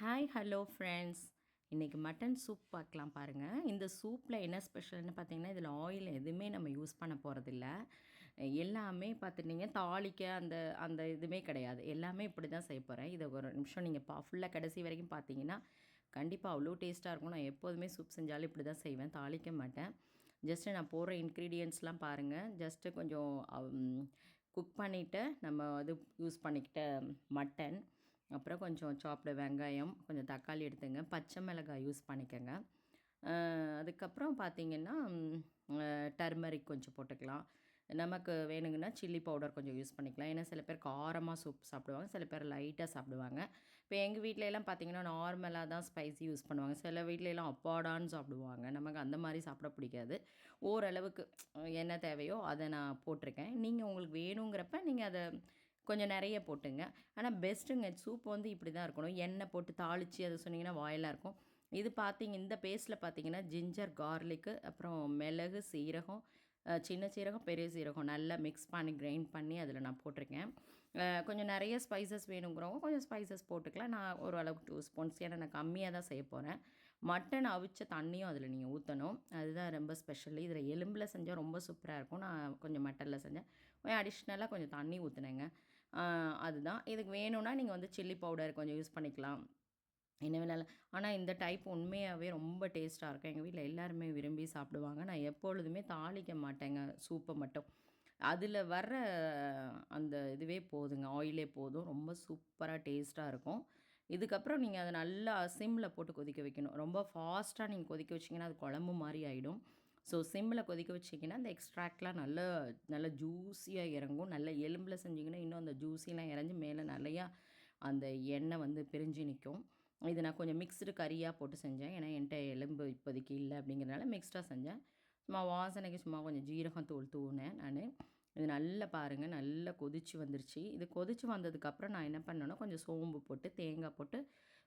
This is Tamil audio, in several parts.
ஹாய் ஹலோ ஃப்ரெண்ட்ஸ் இன்றைக்கி மட்டன் சூப் பார்க்கலாம் பாருங்கள் இந்த சூப்பில் என்ன ஸ்பெஷல்னு பார்த்தீங்கன்னா இதில் ஆயில் எதுவுமே நம்ம யூஸ் பண்ண போகிறதில்ல எல்லாமே பார்த்துட்டிங்க தாளிக்க அந்த அந்த இதுவுமே கிடையாது. எல்லாமே இப்படி தான் செய்ய போகிறேன் இதை ஒரு நிமிஷம் நீங்கள் பா ஃபுல்லாக கடைசி வரைக்கும் பார்த்தீங்கன்னா கண்டிப்பாக அவ்வளோ டேஸ்ட்டாக இருக்கும். நான் எப்போதுமே சூப் செஞ்சாலும் இப்படி தான் செய்வேன். தாளிக்க மாட்டேன். ஜஸ்ட்டு நான் போடுற இன்க்ரீடியன்ட்ஸ்லாம் பாருங்கள் ஜஸ்ட்டு கொஞ்சம் குக் பண்ணிவிட்டு நம்ம இது யூஸ் பண்ணிக்கிட்ட மட்டன் அப்புறம் கொஞ்சம் சாப்பிட வெங்காயம் கொஞ்சம் தக்காளி எடுத்துங்க. பச்சை மிளகாய் யூஸ் பண்ணிக்கோங்க. அதுக்கப்புறம் பார்த்திங்கன்னா டர்மரிக் கொஞ்சம் போட்டுக்கலாம். நமக்கு வேணுங்கன்னா சில்லி பவுடர் கொஞ்சம் யூஸ் பண்ணிக்கலாம். ஏன்னா சில பேர் காரமாக சூப் சாப்பிடுவாங்க சில பேர் லைட்டாக சாப்பிடுவாங்க. இப்போ எங்கள் வீட்டிலலாம் பார்த்திங்கன்னா நார்மலாக தான் ஸ்பைசி யூஸ் பண்ணுவாங்க. சில வீட்லலாம் அப்பாடான்னு சாப்பிடுவாங்க. நமக்கு அந்த மாதிரி சாப்பிட பிடிக்காது. ஓரளவுக்கு என்ன தேவையோ அதை நான் போட்டிருக்கேன். நீங்கள் உங்களுக்கு வேணுங்கிறப்ப நீங்கள் அதை கொஞ்சம் நிறைய போட்டுங்க. ஆனால் பெஸ்ட்டுங்க சூப் வந்து இப்படி தான் இருக்கணும். எண்ணெய் போட்டு தாளித்து அதை சொன்னிங்கன்னா வாயிலாக இருக்கும். இது பார்த்திங்க இந்த பேஸ்ட்டில் பார்த்தீங்கன்னா ஜிஞ்சர் கார்லிக்கு அப்புறம் மிளகு சீரகம் சின்ன சீரகம் பெரிய சீரகம் நல்லா மிக்ஸ் பண்ணி கிரைண்ட் பண்ணி அதில் நான் போட்டிருக்கேன். கொஞ்சம் நிறைய ஸ்பைசஸ் வேணுங்கிறவங்க கொஞ்சம் ஸ்பைசஸ் போட்டுக்கலாம். நான் ஒரு அளவுக்கு டூ ஸ்பூன்ஸ் ஏன்னா நான் கம்மியாக தான் செய்ய போகிறேன் மட்டன் அவிச்ச தண்ணியும் அதில் நீங்கள் ஊற்றணும் அதுதான் ரொம்ப ஸ்பெஷல் இதில் எலும்பில் செஞ்சால் ரொம்ப சூப்பராக இருக்கும். நான் கொஞ்சம் மட்டனில் செஞ்சேன். கொஞ்சம் அடிஷ்னலாக கொஞ்சம் தண்ணி ஊற்றுனேங்க அதுதான். இதுக்கு வேணும்னா நீங்கள் வந்து சில்லி பவுடர் கொஞ்சம் யூஸ் பண்ணிக்கலாம். என்ன வேணாலும். ஆனால் இந்த டைப் உண்மையாகவே ரொம்ப டேஸ்ட்டாக இருக்கும். எங்கள் வீட்டில் எல்லாருமே விரும்பி சாப்பிடுவாங்க. நான் எப்பொழுதுமே தாளிக்க மாட்டேங்க. சூப்பை மட்டும். அதில் வர்ற அந்த இதுவே போதுங்க. ஆயிலே போதும். ரொம்ப சூப்பராக டேஸ்ட்டாக இருக்கும். இதுக்கப்புறம் நீங்கள் அதை நல்லா சிம்மில் போட்டு கொதிக்க வைக்கணும். ரொம்ப ஃபாஸ்ட்டாக நீங்கள் கொதிக்க வச்சிங்கன்னா அது குழம்பு மாதிரி ஆகிடும் ஸோ சிம்மில் கொதிக்க வச்சிங்கன்னா அந்த எக்ஸ்ட்ராக்ட்லாம் நல்ல நல்ல ஜூஸியாக இறங்கும். நல்ல எலும்பில் செஞ்சிங்கன்னா இன்னும் அந்த ஜூஸிலாம் இறஞ்சி மேலே நிறையா அந்த எண்ணெய் வந்து பிரிஞ்சு நிற்கும் இது நான் கொஞ்சம் மிக்ஸ்டு கறியாக போட்டு செஞ்சேன். ஏன்னா என்கிட்ட எலும்பு இப்போதைக்கு இல்லை அப்படிங்கிறனால மிக்ஸ்டாக செஞ்சேன். சும்மா வாசனைக்கு சும்மா கொஞ்சம் ஜீரகம் தூள் தூனேன் நான். இது நல்லா பாருங்கள் நல்லா கொதிச்சு வந்துருச்சு. இது கொதிச்சு வந்ததுக்கப்புறம் நான் என்ன பண்ணேன்னா கொஞ்சம் சோம்பு போட்டு தேங்காய் போட்டு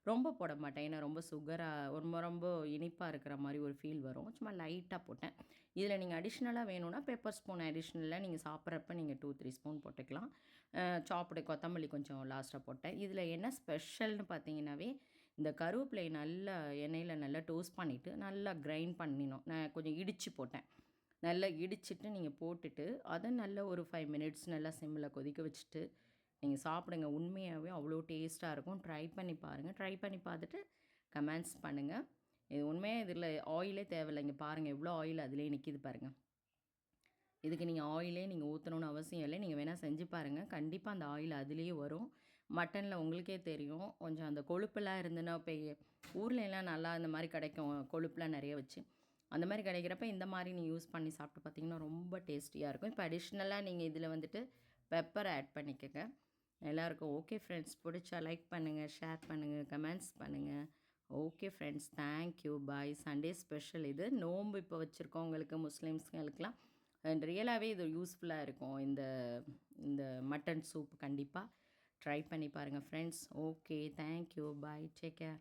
ரொம்ப போட மாட்டேன். ஏன்னா ரொம்ப சுகராக ரொம்ப ரொம்ப இனிப்பாக இருக்கிற மாதிரி ஒரு ஃபீல் வரும். சும்மா லைட்டாக போட்டேன். இதில் நீங்கள் அடிஷ்னலாக வேணும்னா பெப்பர் ஸ்பூன் அடிஷ்னலாக நீங்கள் சாப்பிட்றப்ப நீங்கள் டூ த்ரீ ஸ்பூன் போட்டுக்கலாம். சாப்பிடு கொத்தமல்லி கொஞ்சம் லாஸ்ட்டாக போட்டேன். இதில் என்ன ஸ்பெஷல்னு பார்த்தீங்கன்னாவே இந்த கருவேப்பிலை நல்லா எண்ணெயில் நல்லா டோஸ்ட் பண்ணிவிட்டு நல்லா கிரைண்ட் பண்ணினோம் நான் கொஞ்சம் இடித்து போட்டேன். நல்லா இடிச்சிட்டு நீங்கள் போட்டுட்டு அதை நல்ல ஒரு ஃபைவ் மினிட்ஸ் நல்லா சிம்மில் கொதிக்க வச்சுட்டு நீங்கள் சாப்பிடுங்க. உண்மையாகவே அவ்வளோ டேஸ்ட்டாக இருக்கும். ட்ரை பண்ணி பாருங்கள் ட்ரை பண்ணி பார்த்துட்டு கமெண்ட்ஸ் பண்ணுங்கள் இது உண்மையாக இதில் ஆயிலே தேவையில்லை. இங்கே பாருங்கள் எவ்வளோ ஆயில் அதிலே நிற்கிது பாருங்கள் இதுக்கு நீங்கள் ஆயிலே நீங்கள் ஊற்றணுன்னு அவசியம் இல்லை. நீங்கள் வேணால் செஞ்சு பாருங்கள் கண்டிப்பாக அந்த ஆயில் அதுலேயே வரும். மட்டனில் உங்களுக்கே தெரியும். கொஞ்சம் அந்த கொழுப்பெல்லாம் இருந்துன்னா இப்போ ஊர்லெலாம் நல்லா இந்த மாதிரி கிடைக்கும். கொழுப்புலாம் நிறைய வச்சு. அந்த மாதிரி கிடைக்கிறப்ப இந்த மாதிரி நீங்கள் யூஸ் பண்ணி சாப்பிட்டு பார்த்தீங்கன்னா ரொம்ப டேஸ்டியாக இருக்கும். இப்போ அடிஷ்னலாக நீங்கள் இதில் வந்துட்டு பெப்பர் ஆட் பண்ணிக்கோங்க. எல்லாருக்கும் ஓகே ஃப்ரெண்ட்ஸ் பிடிச்சா லைக் பண்ணுங்கள் ஷேர் பண்ணுங்கள் கமெண்ட்ஸ் பண்ணுங்கள் okay friends thank you bye Sunday special இது. நோம்பு இப்போ வச்சுருக்கோங்களுக்கு முஸ்லீம்ஸ்களுக்கெலாம் அண்ட் ரியலாகவே இது யூஸ்ஃபுல்லாக இருக்கும். இந்த இந்த மட்டன் சூப் கண்டிப்பாக ட்ரை பண்ணி பாருங்கள் friends okay thank you bye take care